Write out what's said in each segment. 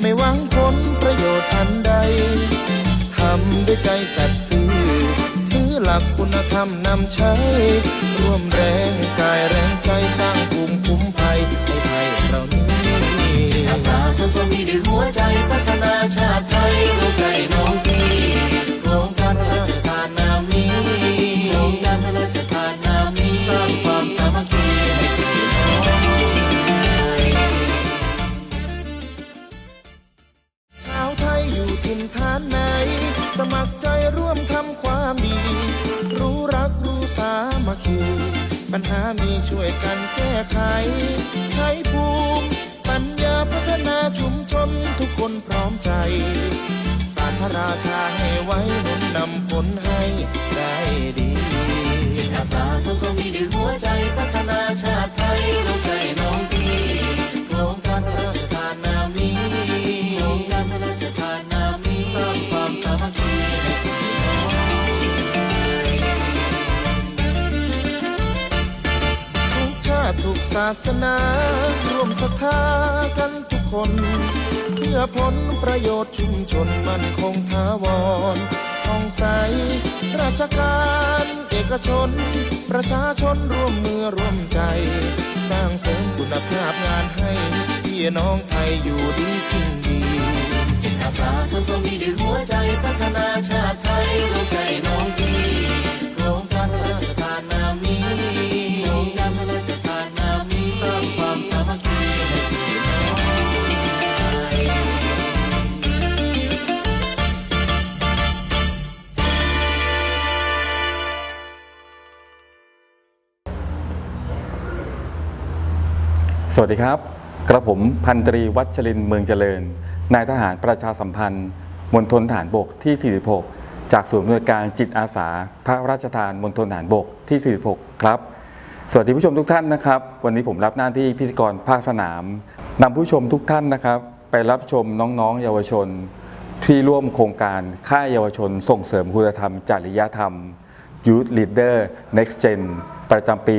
ไม่หวังผลประโยชน์อันใด ทำด้วยใจสัตย์ซื่อ ถือหลักคุณธรรมนำใช้ ร่วมแรงกายแรงใจสร้างภูมิคุ้มภัยให้ไทยเรานี้อาสาทุกคนมีด้วยหัวใจพัฒนาชาติไทยรู้ใจน้อง มัคคี ปัญหามีช่วยกันแก้ไข ใช้ภูมิ ปัญญาพัฒนาชุมชนทุกคนพร้อมใจสารพระราชาให้ไว้หนุนนำผลให้ได้ดีจิตอาสาทุกคนมีด้วยหัวใจพัฒนาชาติไทยรู้ใจาสนารวมศรัทธากันทุกคน เพื่อผลประโยชน์ชุมชนมันคงถาวรท่องใส ราชการเอกชน ประชาชนร่วมมือร่วมใจ สร้างเสริมคุณภาพงานให้พี่น้องไทยอยู่ดีกินดีจิตอาสาทุกคนมีด้วยหัวใจพัฒนาชาติไทยรู้ใจน้อง สวัสดีครับ กระผมพันตรีวัชรินเมืองเจริญ นายทหารประชาสัมพันธ์มณฑลฐานบกที่ 46 จากศูนย์อำนวยการจิตอาสา พระราชทานมณฑลฐานบกที่ 46 ครับ สวัสดีผู้ชมทุกท่านนะครับ วันนี้ผมรับหน้าที่พิธีกรภาคสนามนำผู้ชมทุกท่านนะครับ ไปรับชมน้องๆ เยาวชน ที่ร่วมโครงการค่ายเยาวชนส่งเสริมคุณธรรม จริยธรรม Youth Leader Next Gen ประจำปี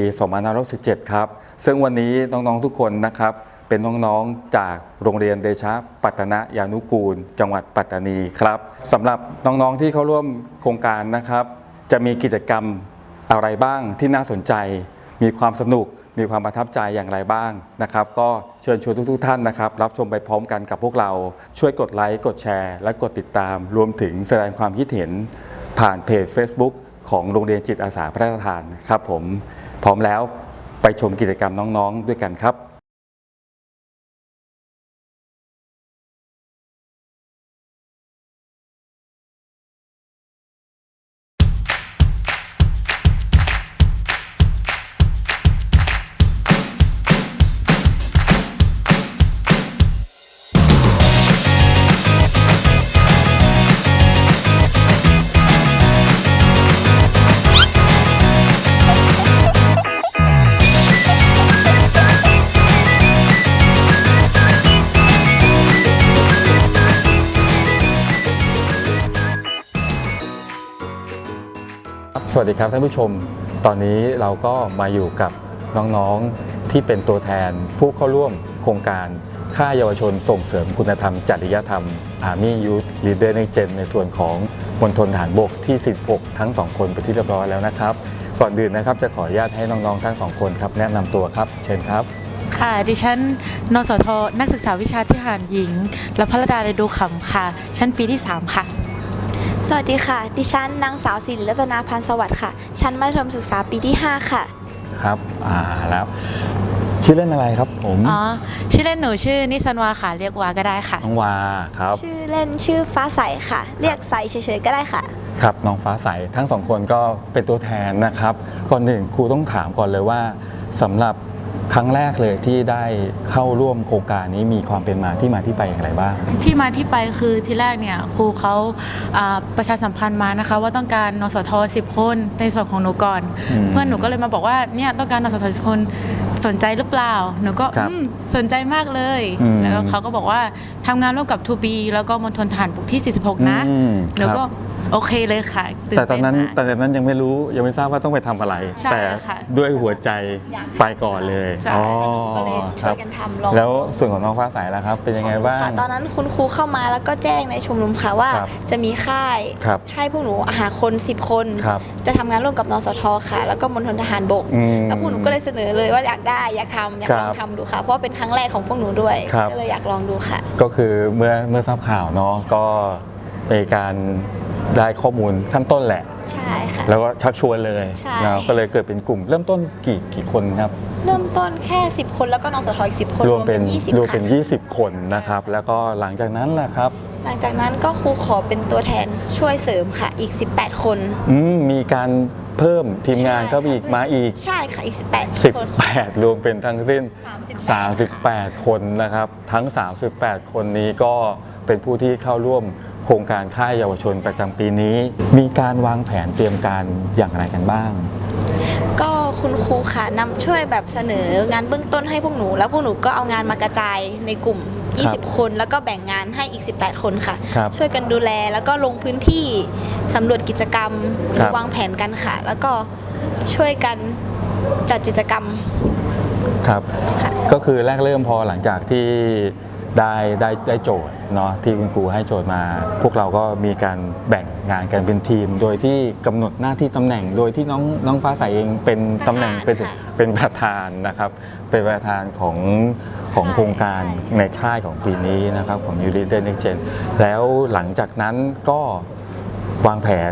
2567 ครับ ซึ่งวันนี้น้องๆทุกคนนะครับ เป็นน้องๆจากโรงเรียนเดชะปัตตนยานุกูล จังหวัดปัตตานีครับสำหรับน้องๆที่เข้าร่วมโครงการนะครับ จะมีกิจกรรมอะไรบ้างที่น่าสนใจ มีความสนุกมีความประทับใจอย่างไรบ้างนะครับ ก็เชิญชวนทุกๆท่านนะครับ รับชมไปพร้อมกันกับพวกเราช่วยกดไลค์กดแชร์ และกดติดตาม รวมถึงแสดงความคิดเห็นผ่านเพจ Facebook ของโรงเรียนจิตอาสาพระราชทานครับผมพร้อมแล้วไปชมกิจกรรมน้องๆ ด้วยกันครับ วัสดีครับท่านผู้ชม ตอนนี้เราก็มาอยู่กับน้องๆที่เป็นตัวแทน ผู้เข้าร่วมโครงการค่ายเยาวชนส่งเสริมคุณธรรม จริยธรรม Army Youth Leader Next Gen ในส่วนของมณฑลฐานบกที่ 46 ทั้ง 2 คนไปที่เรียบร้อยแล้วนะครับ ก่อนอื่นนะครับจะขออนุญาตให้น้องๆทั้งสองคนครับแนะนำตัวครับเชิญครับ ค่ะ ดิฉัน นสท นักศึกษาวิชาทหารหญิงและพระดาเลดูขำค่ะ ชั้นปีที่ 3 ค่ะ สวัสดีค่ะ ดิฉันนางสาวศิริรัตนาพันธ์สวัสดิ์ค่ะ ชั้นมัธยมศึกษาปีที่ 5 ค่ะ ครับ อ่า แล้ว ชื่อเล่นอะไรครับผม อ๋อ ชื่อเล่นหนูชื่อนิสันวาค่ะ เรียกวาก็ได้ค่ะ น้องวาครับ ชื่อเล่นชื่อฟ้าใสค่ะ เรียกใสเฉยๆก็ได้ค่ะ ครับ น้องฟ้าใส ทั้งสองคนก็เป็นตัวแทนนะครับ ก่อนหนึ่งครูต้องถามก่อนเลยว่าสำหรับ ครั้งแรกเลยที่ได้เข้าร่วมโครงการนี้มีความเป็นมาที่มาที่ไปอย่างไรบ้าง ที่มาที่ไปคือที่แรกเนี่ยครูเขาอ่าประชาสัมพันธ์มานะคะ ว่าต้องการนสท 10 คนในส่วนของหนูก่อน อืมเพื่อนหนูก็เลยมาบอกว่าเนี่ยต้องการนสท 10 คนสนใจหรือเปล่า หนูก็ครับอืมสนใจมากเลย อืม แล้วเขาก็บอกว่าทำงานร่วมกับ 2B แล้วก็มณฑลฐานบกที่ 46 นะ อืมหนูก็ครับ โอเคเลยค่ะตื่แต่ตอนนั้นเมาก แต่ตอนนั้นยังไม่รู้ยังไม่ทราบว่าต้องไปทำอะไร ใช่แต่ค่ะด้วยหัวใจไปก่อนเลยใช่ อ๋อก็เลยคช่รัวบยกันทำลอง แล้วส่วนของน้องฟ้าใสล่ะครับ เป็นยังไงบ้าง ค่ะตอนนั้นคุณครูเข้ามาแล้วก็แจ้งในชมรมค่ะว่าครับจะมีค่ายครับให้พวกหนูหาคน 10 คน ครับจะทำงานร่วมกับนสทค่ะ แล้วก็มณฑลทหารบก อืมแล้วพวกหนูก็เลยเสนอเลยว่าอยากได้อยากทำอยากลองครับทำดูค่ะ เพราะว่าเป็นครั้งแรกของพวกหนูด้วย ครับ ก็เลยอยากลองดูค่ะ ก็คือเมื่อเมื่อทราบข่าวเนาะก็เป็นการ ได้ข้อมูลขั้นต้นแหละ ใช่ค่ะ แล้วก็ชักชวนเลยใช่ นะก็เลยเกิดเป็นกลุ่ม เริ่มต้นกี่กี่คนครับ เริ่มต้นแค่ 10 คนแล้วก็นสทอีก 10 คนรวมเป็น20รวมค่ะเป็น20 คนนะครับ แล้วก็หลังจากนั้นล่ะครับ หลังจากนั้นก็ครูขอเป็นตัวแทนช่วยเสริมค่ะอีก 18 คน อืมมีการเพิ่มทีมงานใช่ก็มีอีกค่ะมาอีก ใช่ค่ะอีก 18 คน 18 รวมเป็นทั้งสิ้น 38 38 คนนะครับ ทั้ง 38 คนนี้ก็เป็นผู้ที่เข้าร่วมโครงการค่ายเยาวชนประจำปีนี้ มีการวางแผนเตรียมการอย่างไรกันบ้าง ก็คุณครูค่ะนำช่วยแบบเสนองานเบื้องต้นให้พวกหนู แล้วพวกหนูก็เอางานมากระจายในกลุ่มครับ20 คน แล้วก็แบ่งงานให้อีก 18 คนค่ะ ครับช่วยกันดูแลแล้วก็ลงพื้นที่สำรวจกิจกรรมครับ วางแผนกันค่ะ แล้วก็ช่วยกันจัดกิจกรรม ครับค่ะก็คือแรกเริ่มพอหลังจากที่ ได้ได้ได้โจทย์เนาะที่คุณครูให้โจทย์มา พวกเราก็มีการแบ่งงานกันเป็นทีม โดยที่กำหนดหน้าที่ตำแหน่ง โดยที่น้องน้องฟ้าใสเองเป็นตำแหน่งเป็นเป็นประธานนะครับ เป็นประธานของของโครงการในค่ายของปีนี้นะครับของยูริเดนเอ็กเจนแล้วหลังจากนั้นก็วางแผน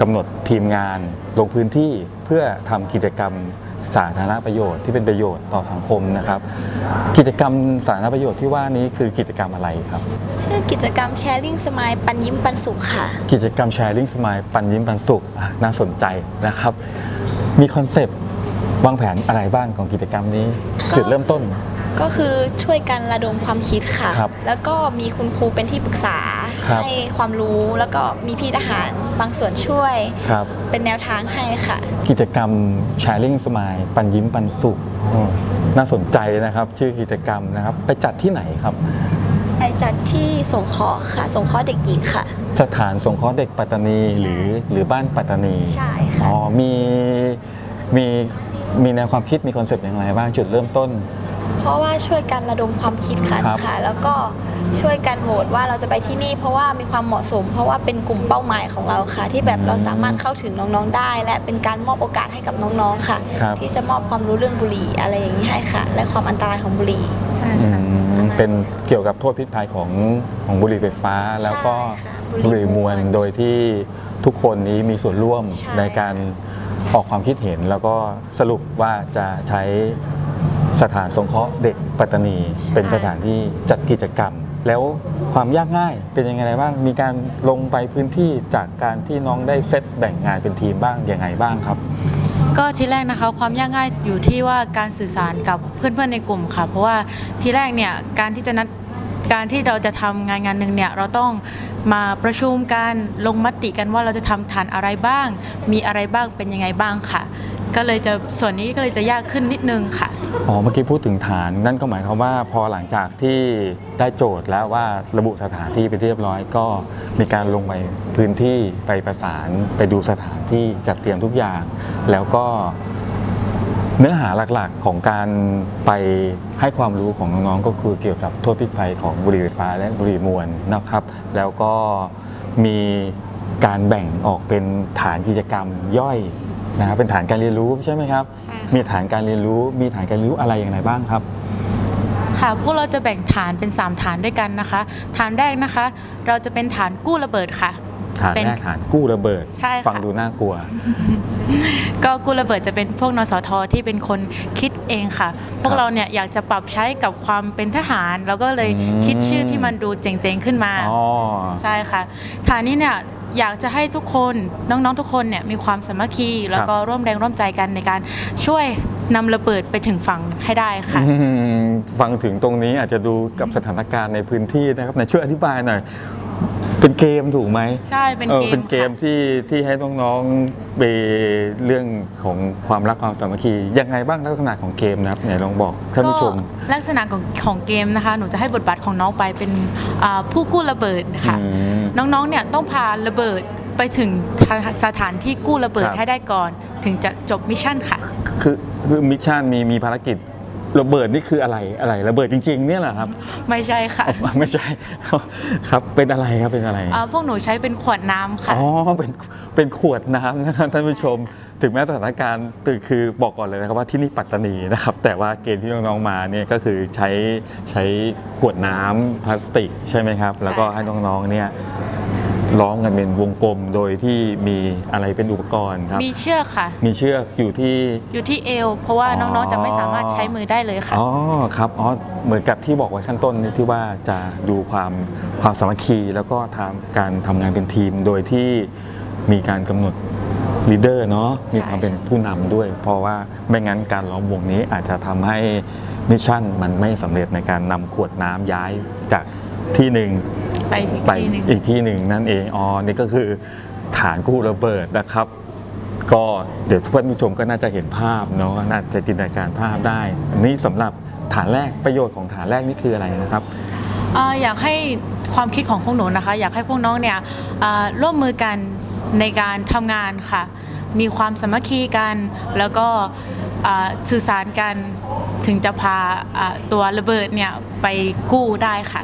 กำหนดทีมงานลงพื้นที่เพื่อทำกิจกรรม สาธารณประโยชน์ที่เป็นประโยชน์ต่อสังคมนะครับ กิจกรรมสาธารณประโยชน์ที่ว่านี้คือกิจกรรมอะไรครับ ชื่อกิจกรรม Sharing Smile ปันยิ้มปันสุขค่ะ กิจกรรม Sharing Smile ปันยิ้มปันสุขอะน่าสนใจนะครับ มีคอนเซปต์วางแผนอะไรบ้างของกิจกรรมนี้ก็จุดเริ่มต้น ก็คือช่วยกันระดมความคิดค่ะครับแล้วก็มีคุณครูเป็นที่ปรึกษา ครับให้ความรู้แล้วก็มีพี่ทหารบางส่วนช่วย ครับ เป็นแนวทางให้ค่ะ กิจกรรม Sharing Smile ปันยิ้มปันสุขอ๋อน่าสนใจนะครับ ชื่อกิจกรรมนะครับ ไปจัดที่ไหนครับ ไปจัดที่สงเคราะห์ค่ะ สงเคราะห์เด็กหญิงค่ะ สถานสงเคราะห์เด็กปัตตานีหรือหรือบ้านปัตตานีใช่ค่ะ อ๋อมีมีมีแนวความคิดมีคอนเซปต์อย่างไรบ้างจุดเริ่มต้น เพราะว่าช่วยกันระดมความคิดค่ะครับ ค่ะ แล้วก็ช่วยกันโหวตว่าเราจะไปที่นี่ เพราะว่ามีความเหมาะสม เพราะว่าเป็นกลุ่มเป้าหมายของเราค่ะ ที่แบบเราสามารถเข้าถึงน้องๆได้ และเป็นการมอบโอกาสให้กับน้องๆค่ะ ครับ ที่จะมอบความรู้เรื่องบุหรี่อะไรอย่างนี้ให้ค่ะ และความอันตรายของบุหรี่ใช่อืค่ะมเป็นเกี่ยวกับโทษพิษภัยของของบุหรี่ไฟฟ้า แล้วก็ใช่ค่ะบุหรี่มวลโดยที่ทุกคนนี้มีส่วนร่วมใช่ ในการออกความคิดเห็นแล้วก็สรุปว่าจะใช้ สถานสงเคราะห์เด็กปัตตานี เป็นสถานที่จัดกิจกรรม แล้วความยากง่ายเป็นยังไงบ้าง มีการลงไปพื้นที่จากการที่น้องได้เซตแบ่งงานเป็นทีมบ้างยังไงบ้างครับ ก็ทีแรกนะคะความยากง่ายอยู่ที่ว่าการสื่อสารกับเพื่อนๆในกลุ่มค่ะ เพราะว่าทีแรกเนี่ยการที่จะนัดการที่เราจะทำงานงานหนึ่งเนี่ยเราต้องมาประชุมกันลงมติกันว่าเราจะทำฐานอะไรบ้าง มีอะไรบ้างเป็นยังไงบ้างค่ะ ก็เลยจะส่วนนี้ก็เลยจะยากขึ้นนิดนึงค่ะ อ๋อเมื่อกี้พูดถึงฐานนั่นก็หมายความว่าพอหลังจากที่ได้โจทย์แล้วว่าระบุสถานที่ไปเรียบร้อย ก็มีการลงไปพื้นที่ไปประสานไปดูสถานที่จัดเตรียมทุกอย่าง แล้วก็เนื้อหาหลักๆของการไปให้ความรู้ของน้องๆก็คือเกี่ยวกับโทษพิษภัยของบุหรี่ไฟฟ้าและบุหรี่มวลนะครับ แล้วก็มีการแบ่งออกเป็นฐานกิจกรรมย่อย นะครับเป็นฐานการเรียนรู้ใช่ไหมครับ ใช่ค่ะ มีฐานการเรียนรู้มีฐานการเรียนรู้อะไรอย่างไรบ้างครับ ค่ะพวกเราจะแบ่งฐานเป็น 3 ฐานด้วยกันนะคะ ฐานแรกนะคะ เราจะเป็นฐานกู้ระเบิดค่ะ ฐานเป็นแรกฐานกู้ระเบิด ใช่ค่ะ ฟังดูน่ากลัว ก็กู้ระเบิดจะเป็นพวกนสทที่เป็นคนคิดเองค่ะ พวครักบเราเนี่ยอยากจะปรับใช้กับความเป็นทหาร แล้วก็เลยอืม คิดชื่อที่มันดูเจ๋งๆขึ้นมา อ๋อ ใช่ค่ะ ฐานนี้เนี่ย อยากจะให้ทุกคนน้องๆทุกคนเนี่ยมีความสามัคคี แล้วก็ร่วมแรงร่วมใจกันในการช่วยนำระเบิดไปถึงฝั่งให้ได้ค่ะอืมฟังถึงตรงนี้อาจจะดูกับสถานการณ์ในพื้นที่นะครับไหนช่วยอธิบายหน่อย เป็นเกมถูกไหมใช่เป็นออเกมเป็นเกมค่ะที่ที่ให้น้องๆไปเรื่องของความรักความสามัคคียังไงบ้างลักษณะของเกมนะครับไหนลองบอกท่านผู้ชมก็ลักษณะของของเกมนะคะหนูจะให้บทบาทของน้องไปเป็นอ่าผู้กู้ระเบิดค่ะอืมน้องๆเนี่ยต้องพาระเบิดไปถึงสถานที่กู้ระเบิดครับให้ได้ก่อน ถึงจะจบมิชชั่นค่ะ คือคือมิชชั่นมีมีภารกิจ ระเบิดนี่คืออะไรอะไรระเบิดจริง ๆ เนี่ยเหรอครับ ไม่ใช่ค่ะอ๋อไม่ใช่ครับเป็นอะไรครับเป็นอะไรเอ่อพวกหนูใช้เป็นขวดน้ำค่ะ อ๋อเป็นเป็นขวดน้ำนะครับท่านผู้ชม ถึงแม้สถานการณ์ตื่นคือบอกก่อนเลยนะครับว่าที่นี่ปัตตานีนะครับ แต่ว่าเกณฑ์ที่น้องๆมาเนี่ยก็คือใช้ใช้ขวดน้ำพลาสติกใช่ไหมครับ แล้วก็ให้น้องๆเนี่ย ล้อมกันเป็นวงกลมโดยที่มีอะไรเป็นอุปกรณ์ครับ มีเชือกค่ะ มีเชือกอยู่ที่ อยู่ที่เอว เพราะว่าอ๋อ น้องๆจะไม่สามารถใช้มือได้เลยค่ะ อ๋อครับอ๋อเหมือนกับที่บอกไว้ขั้นต้นนี่ที่ว่าจะดูความความสามัคคี แล้วก็ทำการทำงานเป็นทีมโดยที่มีการกำหนดลีดเดอร์เนาะมีความเป็นผู้นำด้วย เพราะว่าไม่งั้นการล้อมวงนี้อาจจะทำให้มิชชั่นมันไม่สำเร็จในการนำขวดน้ำย้ายจาก ที่หนึ่งไปอีกไปทีหนึ่งอีกที่หนึ่งนั่นเองอ๋อนี่ก็คือฐานกู้ระเบิดนะครับ ก็เดี๋ยวทุกท่านผู้ชมก็น่าจะเห็นภาพเนาะน่าจะจินตนาการภาพได้อันนี้สำหรับฐานแรกประโยชน์ของฐานแรกนี่คืออะไรนะครับเอ่ออยากให้ความคิดของพวกหนูนะคะ อยากให้พวกน้องเนี่ยเอ่อร่วมมือกันในการทำงานค่ะ มีความสามัคคีกัน แล้วก็เอ่อสื่อสารกันถึงจะพาเอ่อตัวระเบิดเนี่ยไปกู้ได้ค่ะ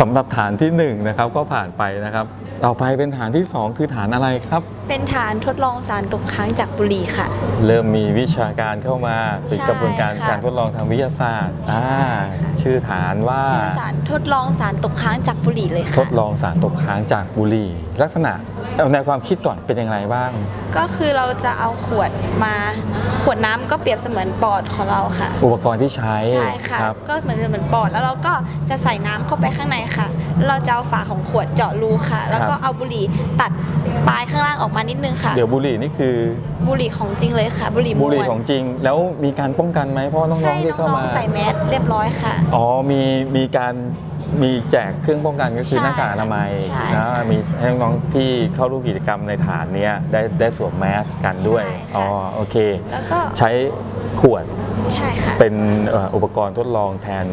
สำหรับฐานที่หนึ่งนะครับก็ผ่านไปนะครับต่อไปเป็นฐานที่สองคือฐานอะไรครับ เป็นฐานทดลองสารตกค้างจากบุหรี่ค่ะ เริ่มมีวิชาการเข้ามาเป็นใช่กระบวนการค่ะการทดลองทางวิทยาศาสตร์ใช่อ่าค่ะชื่อฐานว่าชื่อสารทดลองสารตกค้างจากบุหรี่เลยทค่ะดลองสารตกค้างจากบุหรี่ ลักษณะ เอาในความคิดก่อนเป็นอย่างไรบ้าง ก็คือเราจะเอาขวดมาขวดน้ำก็เปรียบเสมือนปอดของเราค่ะ อุปกรณ์ที่ใช้ใช่ค่ะครับ ก็เหมือนเหมือนปอดแล้วเราก็จะใส่น้ำเข้าไปข้างในค่ะแล้วเราจะเอาฝาของขวดเจาะรูค่ะ แล้วก็เอาบุหรี่ตัดปลายข้างล่างออกมานิดนึงค่ะ เดี๋ยวบุหรี่นี่คือบุหรี่ของจริงเลยค่ะ บุหรี่มบุหรี่วนของจริง แล้วมีการป้องกันไหมเพราะว่าน้องให้ๆที่เข้าน้องมา ๆใส่แมสเรียบร้อยค่ะ อ๋อมีมีการ มีแจกเครื่องป้องกันก็คือใช่หน้ากากอนามัยใช่นะค่ะมีให้น้องๆที่เข้าร่วมกิจกรรมในฐานเนี้ยได้ได้สวมแมสกันด้วยใช่ค่ะ อ๋อโอเค แล้วก็ใช้ขวดใช่ค่ะ เป็นเอ่ออุปกรณ์ทดลองแทน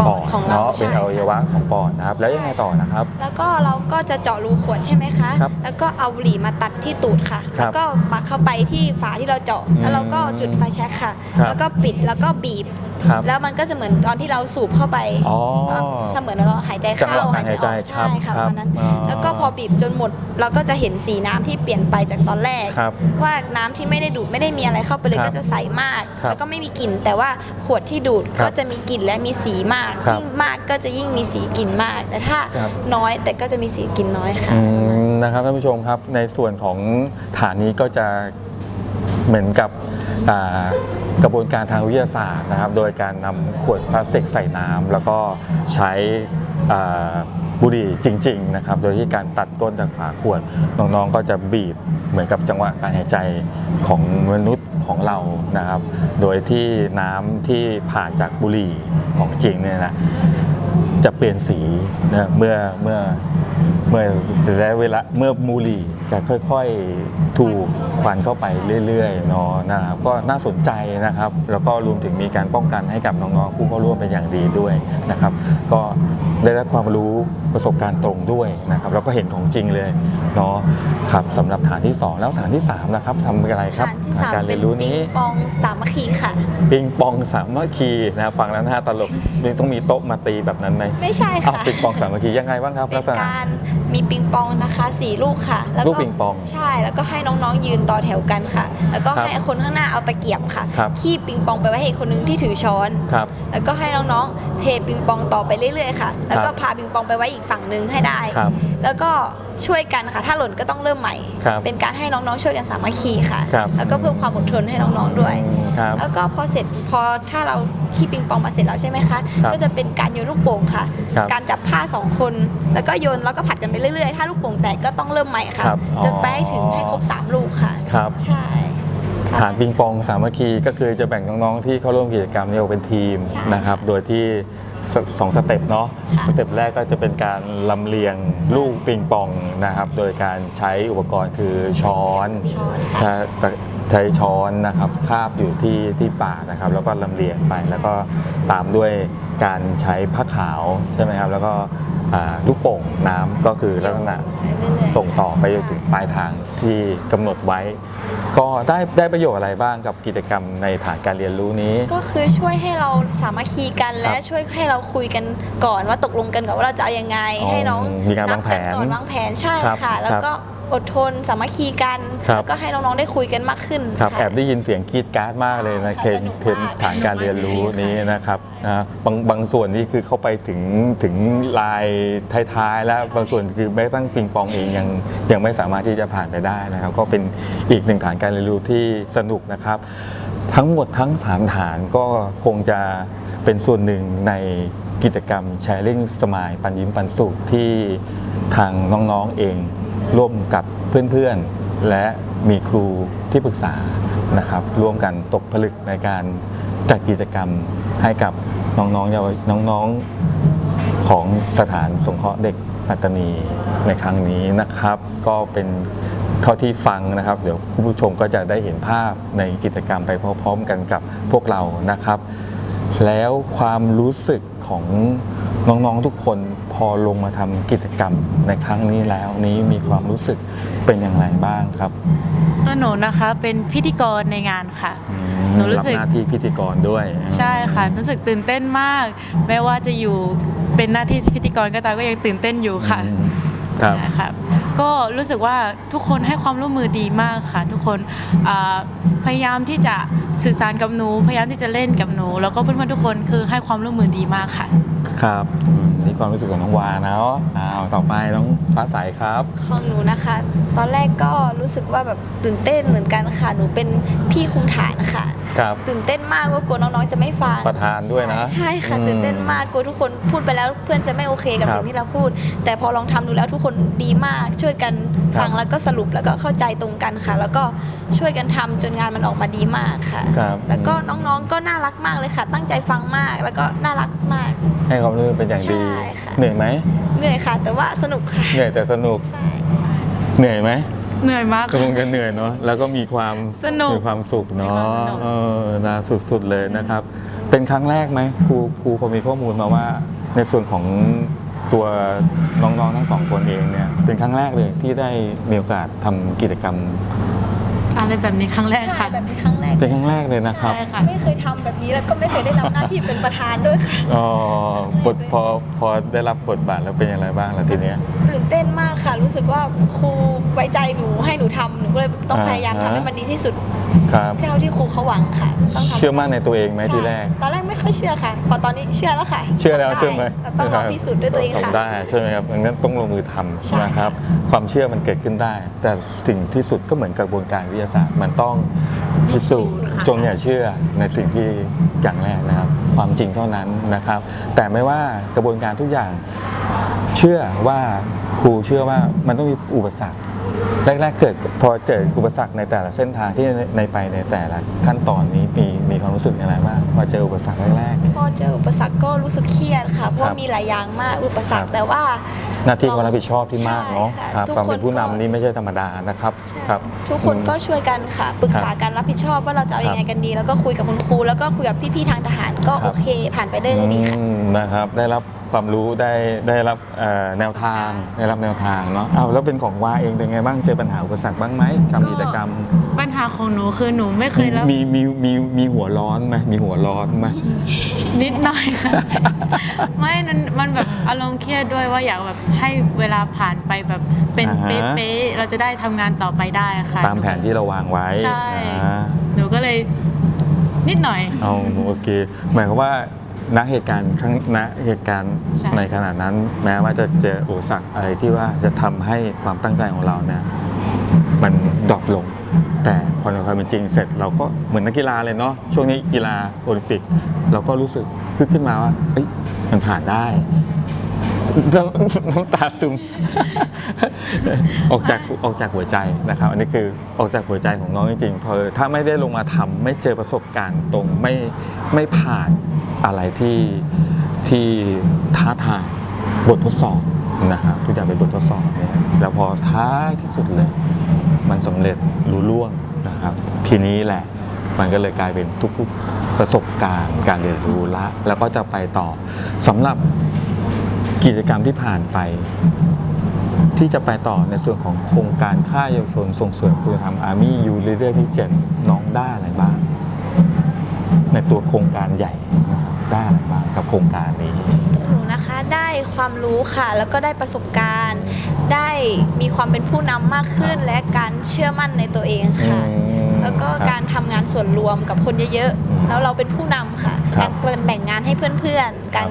ปอดของเราเนาะเป็นใช่อวัยวะของปอดนะครับ แล้วยังไงต่อนะครับ แล้วก็เราก็จะเจาะรูขวดใช่ไหมคะ ครับแล้วก็เอาบุหรี่มาตัดที่ตูดค่ะ ครับแล้วก็ปักเข้าไปที่ฝาที่เราเจาะ อืมแล้วเราก็จุดไฟแช็กค่ะ ครับ แล้วก็ปิดแล้วก็บีบครับแล้วมันก็จะเหมือนตอนที่เราสูบเข้าไปอ๋อเอ่อเสมือนเราหายใจจังเข้าหวะการหายใจออกครับใช่ค่ะคปรับระมาณนั้นอ๋อแล้วก็พอบีบจนหมด เราก็จะเห็นสีน้ำที่เปลี่ยนไปจากตอนแรก ครับ ว่าน้ำที่ไม่ได้ดูดไม่ได้มีอะไรเข้าไปเลยครับก็จะใสมาก ครับแล้วก็ไม่มีกลิ่น แต่ว่าขวดที่ดูดครับก็จะมีกลิ่นและมีสีมากครับยิ่งมากก็จะยิ่งมีสีกลิ่นมาก แต่ถ้าครับ น้อยแต่ก็จะมีสีกลิ่นน้อยค่ะ อืมนะครับท่านผู้ชมครับในส่วนของฐานนี้ก็จะเหมือนกับอ่า กระบวนการทางวิทยาศาสตร์นะครับ โดยการนำขวดพลาสติกใส่น้ำแล้วก็ใช้บุหรี่จริง ๆ นะครับ โดยที่การตัดก้นจากฝาขวดน้องๆก็จะบีบเหมือนกับจังหวะการหายใจของมนุษย์ของเรานะครับ โดยที่น้ำที่ผ่านจากบุหรี่ของจริงเนี่ยนะจะเปลี่ยนสีนะเมื่อเมื่อเมื่อและเวลาเมื่อมูลี จะค่อยๆถูกควันเข้าไปเรื่อยๆเนาะนะครับก็น่าสนใจนะครับ แล้วก็รวมถึงมีการป้องกันให้กับน้องๆผู้เข้าร่วมเป็นอย่างดีด้วยนะครับ ก็ได้รับความรู้ประสบการณ์ตรงด้วยนะครับแล้วก็เห็นของจริงเลยเนาะครับสำหรับฐานที่ 2 แล้วฐานที่3นะครับทำอะไรครับฐานที่สามการเป็เรียนนรู้ปินี้งปองสามัคคีค่ะปิงปองสามัคคีนะฟังแล้วน่าตลกนี่ต้องมีโต๊ะมาตีแบบนั้นไหมไม่ใช่อ้าวค่ะปิงปองสามัคคียังไงบ้างครับเป็ลันกษณะการมีปิงปองนะคะสี่ลูกค่ะ แล้วลูก็กปิงปอง ใช่ แล้วก็ให้น้องๆยืนต่อแถวกันค่ะ แล้วก็ครับให้คนข้างหน้าเอาตะเกียบค่ะ ครับคีบปิงปองไปไว้ให้อีกคนนึงที่ถือช้อน ครับแล้วก็ให้น้องๆเทปิงปองต่อไปเรื่อยๆค่ะ แล้วก็พาปิงปองไปไว้อีกฝั่งหนึ่งให้ได้ ครับแล้วก็ช่วยกันค่ะ ถ้าหล่นก็ต้องเริ่มใหม่ ครับเป็นการให้น้องๆช่วยกันสามัคคีค่ะ ครับ แล้วก็เพิ่มความอดทนให้น้องๆด้วยอืมครับ แล้วก็พอเสร็จพอถ้าเราคีบปิงปองมาเสร็จแล้วใช่ไหมคะ ครับก็จะเป็นการโยนลูกโป่งค่ะ ครับการจับผ้าสองคน แล้วก็โยนแล้วก็ผัดกันไปเรื่อยๆ ถ้าลูกโป่งแตกก็ต้องเริ่มใหม่ค่ะ ครับจนไปให้ถึงอ๋อให้ครบสามลูกค่ะ ครับ ใช่ฐานปิงปองสามัคคีก็คือจะแบ่งน้องๆที่เข้าร่วมกิจกรรมเนี่ยออกเป็นทีมใช่นะครับ โดยที่สสองสเต็ปเนาะค่ะสเต็ปแรกก็จะเป็นการลำเลียงลูกปิงปองนะครับ โดยการใช้อุปกรณ์คือช้อน ช้อนค่ะถ้าแต่ใช้ช้อนนะครับคาบอยู่ที่ที่ปากนะครับ แล้วก็ลำเลียงไป แล้วก็ตามด้วยการใช้ผ้าขาวใช่ไหมครับ แล้วก็อ่าลูกโป่งน้ำก็คือลักษณะเรื่อยๆส่งต่อไปจนถึงปลายทางที่กำหนดไว้ ก็ได้ได้ประโยชน์อะไรบ้างกับกิจกรรมในฐานการเรียนรู้นี้ ก็คือช่วยให้เราสามัคคีกันและช่วยให้เราคุยกันก่อนว่าตกลงกันก่อนว่าเราจะเอายังไง อ๋อให้น้องมีการวางแผนบก่อนวางแผนใช่ครับค่ะ แล้วครับ ก็ อดทนสามัคคีกันครับ แล้วก็ให้น้องๆได้คุยกันมากขึ้นครับค่ะแอบได้ยินเสียงกรีดกราร์ดมากเลยนะค่ะเคนสนุกเทนมากฐานการเรียนรู้นี้นะครับนะบางบางส่วนนี่คือเข้าไปถึงถึงลายท้ายๆ แล้วบางส่วนคือแม้กระตั้งปิงปองเองยังยังไม่สามารถที่จะผ่านไปได้นะครับ ก็เป็นอีกหนึ่งฐานการเรียนรู้ที่สนุกนะครับ ทั้งหมดทั้ง 3 ฐานก็คงจะเป็นส่วนหนึ่งในกิจกรรม Sharing Smile ปันยิ้มปันสุขที่ทางน้องๆเอง ร่วมกับเพื่อนๆ และมีครูที่ปรึกษานะครับร่วมกันตกผลึกในการจัดกิจกรรมให้กับน้องๆเยาวน้องๆของสถานสงเคราะห์เด็กปัตตานีในครั้งนี้นะครับ ก็เป็นเท่าที่ฟังนะครับ เดี๋ยวคุณผู้ชมก็จะได้เห็นภาพในกิจกรรมไปพร้อมๆกันกับพวกเรานะครับ แล้วความรู้สึกของน้องๆทุกคน พอลงมาทำกิจกรรมในครั้งนี้แล้วนี้มีความรู้สึกเป็นอย่างไรบ้างครับ ตัวหนูนะคะเป็นพิธีกรในงานค่ะอืมหนูรู้รับสึกหน้าที่พิธีกรด้วยใช่ค่ะ รู้สึกตื่นเต้นมาก แม้ว่าจะอยู่เป็นหน้าที่พิธีกรก็ตามก็ยังตื่นเต้นอยู่ค่ะ อืมครับใช่ค่ะก็รู้สึกว่าทุกคนให้ความร่วมมือดีมากค่ะ ทุกคนอ่า พยายามที่จะสื่อสารกับหนู พยายามที่จะเล่นกับหนู แล้วก็เพื่อนๆทุกคนคือให้ความร่วมมือดีมากค่ะ ครับอืมนี่ความรู้สึกของน้องวาเนาะอ้าวต่อไปน้องฟ้าใสครับ ของหนูนะคะ ตอนแรกก็รู้สึกว่าแบบตื่นเต้นเหมือนกันค่ะ หนูเป็นพี่คุมฐานค่ะ ครับ ตื่นเต้นมากว่ากลัวน้องๆจะไม่ฟังประธานด้วยนะใช่ค่ะอืมตื่นเต้นมากกลัวทุกคนพูดไปแล้วเพื่อนจะไม่โอเคกับครับสิ่งที่เราพูด แต่พอลองทำดูแล้วทุกคนดีมากช่วยกันฟังครับ แล้วก็สรุปแล้วก็เข้าใจตรงกันค่ะ แล้วก็ช่วยกันทำจนงานมันออกมาดีมากค่ะ ครับแล้วก็น้องๆก็น่ารักมากเลยค่ะ ตั้งใจฟังมากแล้วก็น่ารักมาก ให้ความรู้เป็นอย่างดี ใช่ค่ะ เหนื่อยไหมเหนื่อยค่ะ แต่ว่าสนุกค่ะเหนื่อยแต่สนุกใช่ เหนื่อยไหมเหนื่อยมากก็ค่ะคงจะเหนื่อยเนาะแล้วก็มีความสนุกมีความสุขเนาะมีความสนุก เออนะสุดๆเลยนะครับ เป็นครั้งแรกไหมครูครูพอมีข้อมูลมาว่า ในส่วนของตัวน้องๆทั้งสองคนเองเนี่ยเป็นครั้งแรกเลยที่ได้มีโอกาสทำกิจกรรม อะไรแบบนี้ครั้งแรกใช่ค่ะแบบนี้ครั้ง แรกเป็นครั้งแรกเลยนะครับ ใช่ค่ะ ไม่เคยทำแบบนี้แล้วก็ไม่เคยได้รับหน้าที่เป็นประธานด้วยค่ะ อ๋อบทพอพอได้รับบทบาทแล้วเป็นอย่างไรบ้างล่ะทีเนี้ย ตื่นเต้นมากค่ะ รู้สึกว่าครูไว้ใจหนูให้หนูทำหนูก็เลยต้องอ่า พยายามทำให้มันดีที่สุดครับ เท่าที่ครูเขาหวังค่ะ ต้องทำเชื่อมั่นในตัวเองไหมทีแรก ใช่ตอนแรกไม่ค่อยเชื่อค่ะ พอตอนนี้เชื่อแล้วค่ะเชื่อแล้วด้เชื่อไหมเราต้องลองพิสูจน์ด้วยตัวเองค่ะ ทำได้ใช่ไหมครับดังนั้นต้องลงมือทใช่ำนะครับ ความเชื่อมันเกิดขึ้นได้ แต่สิ่งที่สุดก็เหมือนกระบวนการวิทยาศาสตร์ มันต้อง พิสูจน์พิสูจน์ค่ะจงอย่าเชื่อในสิ่งที่อย่างแรกนะครับ ความจริงเท่านั้นนะครับ แต่ไม่ว่ากระบวนการทุกอย่างเชื่อว่าครูเชื่อว่ามันต้องมีอุปสรรคแรกๆเกิดพอเกิดอุปสรรคในแต่ละเส้นทางที่ในไปในแต่ละขั้นตอนนี้มี มีความรู้สึกอย่างไรบ้างพอเจออุปสรรคแรกๆพอเจออุปสรรคก็รู้สึกเครียดค่ะเพราะครัว่าบมีหลายอย่างมากอุปสรรคครับแต่ว่า หน้าที่ความรับผิดชอบที่มากเนาะใช่ครับทุกความเป็นคนผู้นำก็นี่ไม่ใช่ธรรมดานะครับใช่ครับ ทุกคนก็ช่วยกันค่ะปรึกษากันรับผิดชอบว่าเราจะเอายังไงกันดี แล้วก็คุยกับคุณครูแล้วก็คุยกับพี่ๆทางทหารก็ครับโอเค ผ่านไปได้เลยดีค่ะอืมนะครับได้รับความรู้ได้ได้รับเอ่อแนวทางได้รับแนวทางเนาะอ้าวแล้วเป็นของวาเองเป็นไงบ้างเจอปัญหาอุปสรรคบ้างไหมทำกิจกรรม ปัญหาของหนูคือหนูไม่เคยรับมีมีมีมีหัวร้อนไหมมีหัวร้อนไหมนิดหน่อยค่ะ ไม่นั้นมันแบบอารมณ์เครียดด้วยว่าอยากแบบให้เวลาผ่านไปแบบเป็นอ่าฮะเป๊ะๆเราจะได้ทำงานต่อไปได้ค่ะ ตามแผนที่เราวางไว้ใช่อ่าหนูก็เลยนิดหน่อยเอาโอเค หมายความว่าณเหตุการณ์ครั้งณเหตุการณ์ใช่ในขณะนั้น แม้ว่าจะเจออุปสรรคอะไรที่ว่าจะทำให้ความตั้งใจของเราเนี่ย มันดรอปลง แต่พอในความเป็นจริงเสร็จเราก็เหมือนนักกีฬาเลยเนาะช่วงนี้กีฬาโอลิมปิก เราก็รู้สึกขึ้นขึ้นมาว่าเอ้ยมันผ่านได้น้ำตาซึม ออกจากออกจากหัวใจนะครับ อันนี้คือออกจากหัวใจของน้องจริงๆเพอถ้าไม่ได้ลงมาทำไม่เจอประสบการณ์ตรงไม่ไม่ผ่านอะไรที่ที่ท้าทายบททดสอบนะครับทุกอย่างเป็นบททดสอบเนี่ยแล้วพอท้ายที่สุดเลย มันสำเร็จรู้ล่วงนะครับ ทีนี้แหละมันก็เลยกลายเป็นทุกๆประสบการณ์ การเรียนรู้ละ แล้วก็จะไปต่อสำหรับกิจกรรมที่ผ่านไป ที่จะไปต่อในส่วนของโครงการค่ายเยาวชนส่งเสริมคุณธรรมอาร์มี่ยูเรื่อยๆที่เจ็ดน้องได้อะไรบ้าง ในตัวโครงการใหญ่ได้อะไรบ้างกับโครงการนี้หนูนะคะ ได้ความรู้ค่ะ แล้วก็ได้ประสบการณ์ ได้มีความเป็นผู้นำมากขึ้น และการเชื่อมั่นในตัวเองค่ะ อืมแล้วก็ครับการทำงานส่วนรวมกับคนเยอะอืมๆแล้วเราเป็นผู้นำค่ะ ครักาบรแบ่งงานให้เพื่อนๆ การ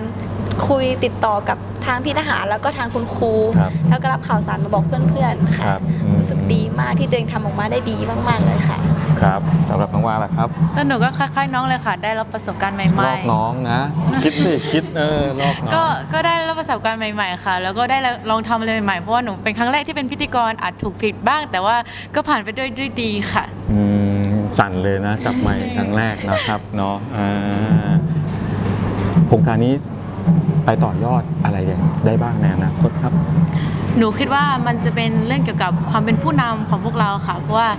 คุยติดต่อกับทางพี่ทหารแล้วก็ทางคุณครู ครับแล้วก็รับข่าวสารมาบอกเพื่อนๆครัค่ะบอืม รู้สึกดีมากที่ตัวเองทำออกมาได้ดีมากๆเลยค่ะ ครับสำหรับน้องว่าล่ะครับแล้วหนูก็คล้ายๆน้องเลยค่ะ ได้รับประสบการณ์ใหลม่อกน้องนะ คิดสิคิดเออลอกน้องๆก็ก็ได้รับประสบการณ์ใหม่ๆค่ะ แล้วก็ได้ลองทำอะไรใหม่ๆเพราะว่าหนูเป็นครั้งแรกที่เป็นพิธีกรอาจถูกผิดบ้าง แต่ว่าก็ผ่านไปด้วยด้วยดีค่ะอืมสั่นเลยนะกลับมาครั้งแรกนะครับเนาะอ่าโครงการนี้ไปต่อยอดอะไรได้บ้างในอนาคตครับหนูคิดว่ามันจะเป็นเรื่องเกี่ยวกับความเป็นผู้นำของพวกเราค่ะ เพราะว่า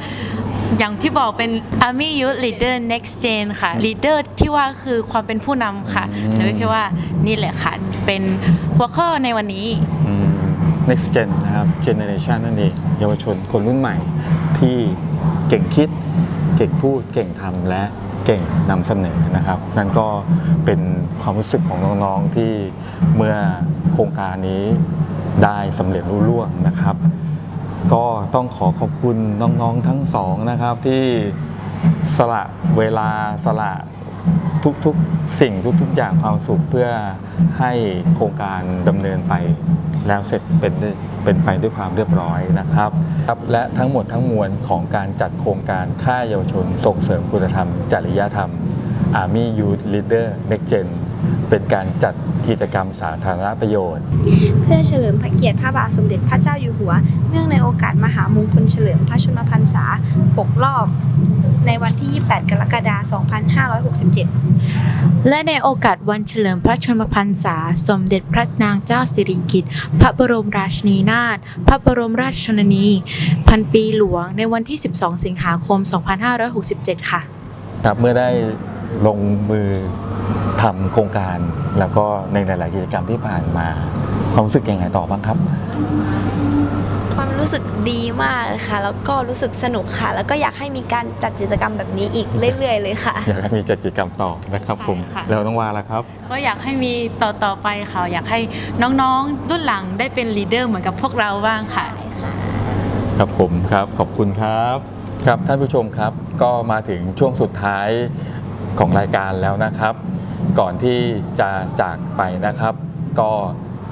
อย่างที่บอกเป็น Army Youth Leader Next Gen ค่ะ Leader ที่ว่าคือความเป็นผู้นำค่ะอืมหนูก็คิดว่านี่แหละค่ะ เป็นหัวข้อในวันนี้อืม next gen นะครับ generation นั่นเองเยาวชนคนรุ่นใหม่ที่เก่งคิด เก่งพูด เก่งทำและเก่งนำเสนอนะครับ นั่นก็เป็นความรู้สึกของน้องๆที่เมื่อโครงการนี้ได้สำเร็จรุ่ล่วงนะครับ ก็ต้องขอขอบคุณน้องๆทั้งสองนะครับที่สละเวลาสละทุกๆสิ่งทุกๆอย่างความสุขเพื่อให้โครงการดำเนินไปแล้วเสร็จเป็นได้เป็นไปด้วยความเรียบร้อยนะครับครับ และทั้งหมดทั้งมวลของการจัดโครงการค่ายเยาวชนส่งเสริมคุณธรรม จริยธรรม Army Youth Leader Next Gen เป็นการจัดกิจกรรมสาธารณประโยชน์ เพื่อเฉลิมพระเกียรติพระบาทสมเด็จพระเจ้าอยู่หัว เนื่องในโอกาสมหามงคลเฉลิมพระชนมพรรษา 6 รอบ ในวันที่ 28 กรกฎาคม 2567และในโอกาสวันเฉลิมพระชนมพรรษา สมเด็จพระนางเจ้าสิริกิติ์ พระบรมราชินีนาถ พระบรมราชชนนี พันปีหลวงในวันที่ 12 สิงหาคม 2567 ค่ะ ครับ เมื่อได้ลงมือ ทำโครงการแล้วก็ในหลาย ๆ กิจกรรมที่ผ่านมา ความรู้สึกยังไงต่อบ้างครับ ความรู้สึกดีมากเลยค่ะ แล้วก็รู้สึกสนุกค่ะ แล้วก็อยากให้มีการจัดกิจกรรมแบบนี้อีกเรื่อย ๆ เลยค่ะ อยากให้มีจัดกิจกรรมต่อนะครับผมใช่ค่ะ แล้วต้องว่าละครับ ก็อยากให้มีต่อต่อๆไปค่ะ อยากให้น้องๆ รุ่นหลังได้เป็นลีดเดอร์เหมือนกับพวกเราบ้างค่ะ ครับผมครับขอบคุณครับ ครับท่านผู้ชมครับก็มาถึงช่วงสุดท้าย ของรายการแล้วนะครับ ก่อนที่จะจากไปนะครับ ก็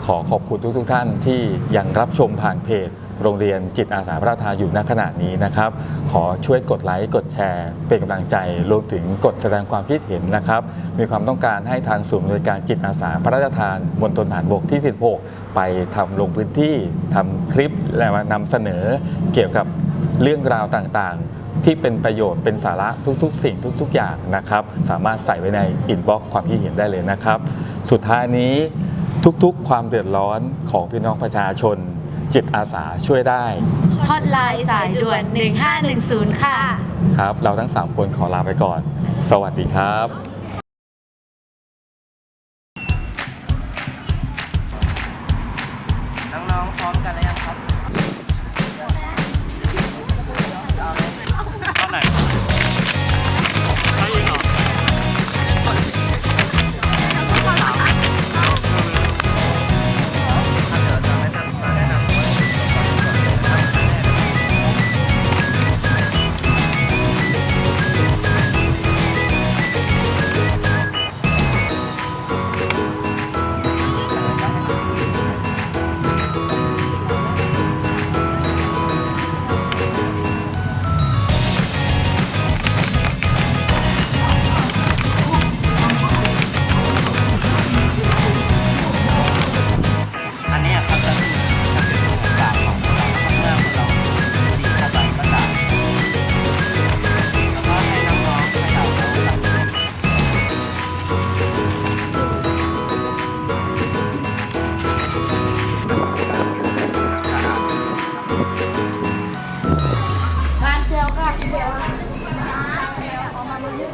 ขอขอบคุณทุกทท่านที่ยังรับชมผ่านเพจ โรงเรียนจิตอาสาพระราชทาอยู่ณขณะนี้นะครับ ขอช่วยกดไลค์กดแชร์ เป็นกำลังใจรวมถึงกดแสดงความคิดเห็นนะครับ มีความต้องการให้ทางศูนย์บริการจิตอาสาพระราชทานมณฑลฐานบกที่ 16 ไปทำลงพื้นที่ทำคลิปและมานำเสนอเกี่ยวกับเรื่องราวต่างๆ ที่เป็นประโยชน์เป็นสาระทุกๆ สิ่งทุก ๆ อย่างนะครับ สามารถใส่ไว้ในอินบ็อกซ์ความคิดเห็นได้เลยนะครับ สุดท้ายนี้ทุกๆ ความเดือดร้อนของพี่น้องประชาชน จิตอาสาช่วยได้ฮอตไลน์สายด่วน 1510 ค่ะ ครับ เราทั้ง 3 คนขอลาไปก่อน สวัสดีครับส